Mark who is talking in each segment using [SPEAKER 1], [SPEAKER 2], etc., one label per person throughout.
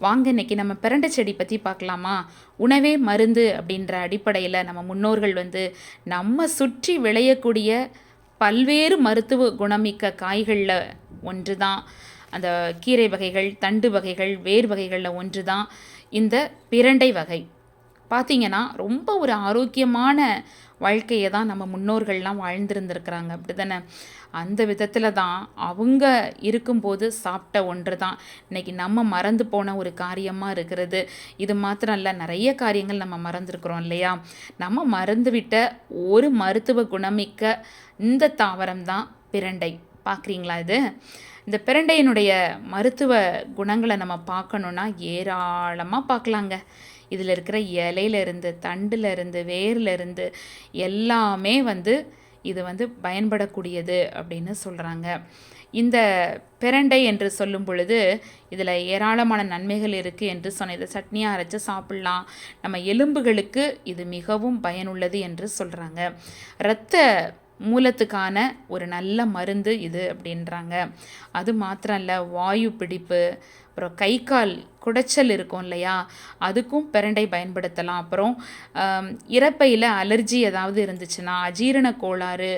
[SPEAKER 1] வாங்க இன்றைக்கி நம்ம பிரண்டை செடி பற்றி பார்க்கலாமா? உணவே மருந்து அப்படின்ற அடிப்படையில் நம்ம முன்னோர்கள் வந்து நம்ம சுற்றி விளையக்கூடிய பல்வேறு மருத்துவ குணமிக்க காய்களில் ஒன்று தான் அந்த கீரை வகைகள் தண்டு வகைகள் வேர் வகைகளில் ஒன்று தான் இந்த பிரண்டை வகை. பார்த்தீங்கன்னா ரொம்ப ஒரு ஆரோக்கியமான வாழ்க்கையை தான் நம்ம முன்னோர்கள்லாம் வாழ்ந்திருந்திருக்கிறாங்க. அப்படி தானே அந்த விதத்தில் தான் அவங்க இருக்கும்போது சாப்பிட்ட ஒன்று தான். இன்றைக்கி நம்ம மறந்து போன ஒரு காரியமாக இருக்கிறது. இது மாத்திரம் இல்லை நிறைய காரியங்கள் நம்ம மறந்துருக்குறோம் இல்லையா? நம்ம மறந்துவிட்ட ஒரு மருத்துவ குணமிக்க இந்த தாவரம் தான் பிரண்டை. பார்க்குறீங்களா இது? இந்த பிரண்டையினுடைய மருத்துவ குணங்களை நம்ம பார்க்கணுன்னா ஏராளமாக பார்க்கலாங்க. இதில் இருக்கிற இலையில இருந்து வேர்லேருந்து எல்லாமே வந்து இது வந்து பயன்படக்கூடியது அப்படின்னு சொல்கிறாங்க இந்த பிரண்டை என்று சொல்லும் பொழுது இதில் ஏராளமான நன்மைகள் இருக்குது என்று சொன்ன இதை சட்னியாக அரைச்சி சாப்பிட்லாம். நம்ம எலும்புகளுக்கு இது மிகவும் பயனுள்ளது என்று சொல்கிறாங்க இரத்த மூலத்துக்கான ஒரு நல்ல மருந்து இது அப்படின்றாங்க. அது மாத்திரம் இல்லை வாயு பிடிப்பு அப்புறம் கை கால் குடைச்சல் இருக்கும் இல்லையா? அதுக்கும் பிரண்டை பயன்படுத்தலாம். அப்புறம் இறப்பையில் அலர்ஜி ஏதாவது இருந்துச்சுன்னா அஜீரண கோளாறு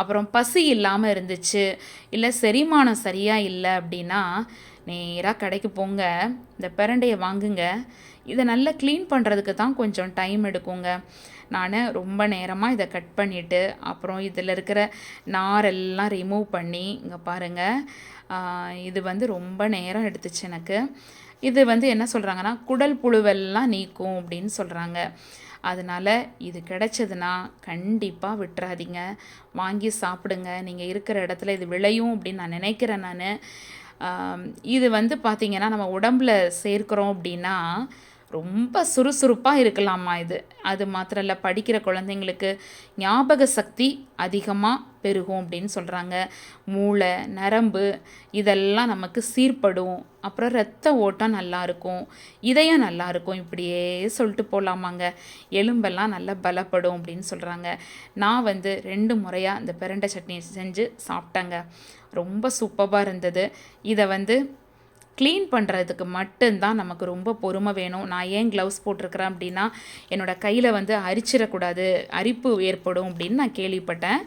[SPEAKER 1] அப்புறம் பசி இல்லாமல் இருந்துச்சு இல்லை செரிமானம் சரியாக இல்லை அப்படின்னா நேராக கடைக்கு போங்க. இந்த பிரண்டையை வாங்குங்க. இதை நல்லா க்ளீன் பண்ணுறதுக்கு தான் கொஞ்சம் டைம் எடுக்குங்க. நான் ரொம்ப நேரமாக இதை கட் பண்ணிவிட்டு அப்புறம் இதில் இருக்கிற நாரெல்லாம் ரிமூவ் பண்ணி இங்கே பாருங்கள் இது வந்து ரொம்ப நேரம் எடுத்துச்சு எனக்கு இது வந்து என்ன சொல்கிறாங்கன்னா குடல் புழுவெல்லாம் நீக்கும் அப்படின்னு சொல்கிறாங்க அதனால் இது கிடைச்சதுன்னா கண்டிப்பாக விட்டுறாதீங்க. வாங்கி சாப்பிடுங்க. நீங்கள் இருக்கிற இடத்துல இது விளையும் அப்படின்னு நான் நினைக்கிறேன் நான். இது வந்து பார்த்திங்கன்னா நம்ம உடம்பில் சேர்க்குறோம் அப்படின்னா ரொம்ப சுறுசுறுப்பாக இருக்கலாமா இது? அது மாத்திரம் இல்லை படிக்கிற குழந்தைங்களுக்கு ஞாபக சக்தி அதிகமாக பெருகும் அப்படின்னு சொல்கிறாங்க மூளை நரம்பு இதெல்லாம் நமக்கு சீர்படும். அப்புறம் ரத்த ஓட்டம் நல்லாயிருக்கும் இதயம் நல்லாயிருக்கும் இப்படியே சொல்லிட்டு போகலாமாங்க எலும்பெல்லாம் நல்லா பலப்படும் அப்படின்னு சொல்கிறாங்க நான் வந்து ரெண்டு முறையாக இந்த பிரண்டை சட்னி செஞ்சு சாப்பிட்டேங்க. ரொம்ப சூப்பராக இருந்தது. இதை வந்து க்ளீன் பண்ணுறதுக்கு மட்டும்தான் நமக்கு ரொம்ப பொறுமை வேணும். நான் ஏன் க்ளவுஸ் போட்டிருக்கிறேன் அப்படின்னா என்னோடய கையில் வந்து அரிச்சிடக்கூடாது அரிப்பு ஏற்படும் அப்படின்னு நான் கேள்விப்பட்டேன்.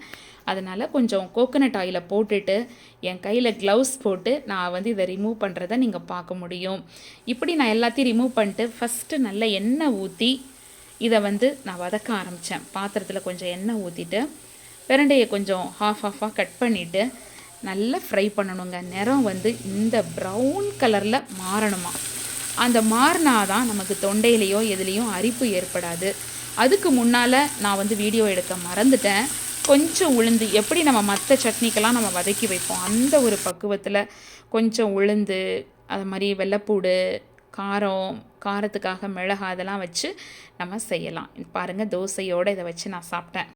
[SPEAKER 1] அதனால் கொஞ்சம் கோகோனட் ஆயிலை போட்டுட்டு என் கையில் க்ளவுஸ் போட்டு நான் வந்து இதை ரிமூவ் பண்ணுறத நீங்கள் பார்க்க முடியும். இப்படி நான் எல்லாத்தையும் ரிமூவ் பண்ணிட்டு ஃபஸ்ட்டு நல்ல எண்ணெய் ஊற்றி இதை வந்து நான் வதக்க ஆரம்பித்தேன் பாத்திரத்தில் கொஞ்சம் எண்ணெய் ஊற்றிட்டு பிரண்டையை கொஞ்சம் ஹாஃப் ஹாஃபாக கட் பண்ணிவிட்டு நல்லா ஃப்ரை பண்ணணுங்க. நிறம் வந்து இந்த ப்ரௌன் கலரில் மாறணுமா? அந்த மாறினா தான் நமக்கு தொண்டையிலையோ எதுலேயும் அரிப்பு ஏற்படாது. அதுக்கு முன்னால் நான் வந்து வீடியோ எடுக்க மறந்துட்டேன். கொஞ்சம் உளுந்து எப்படி நம்ம மற்ற சட்னிக்கெல்லாம் நம்ம வதக்கி வைப்போம்? அந்த ஒரு பக்குவத்தில் கொஞ்சம் உளுந்து அது மாதிரி வெள்ளைப்பூடு காரம் காரத்துக்காக மிளகா அதெல்லாம் வச்சு நம்ம செய்யலாம். பாருங்கள் தோசையோடு இதை வச்சு நான் சாப்பிட்டேன்.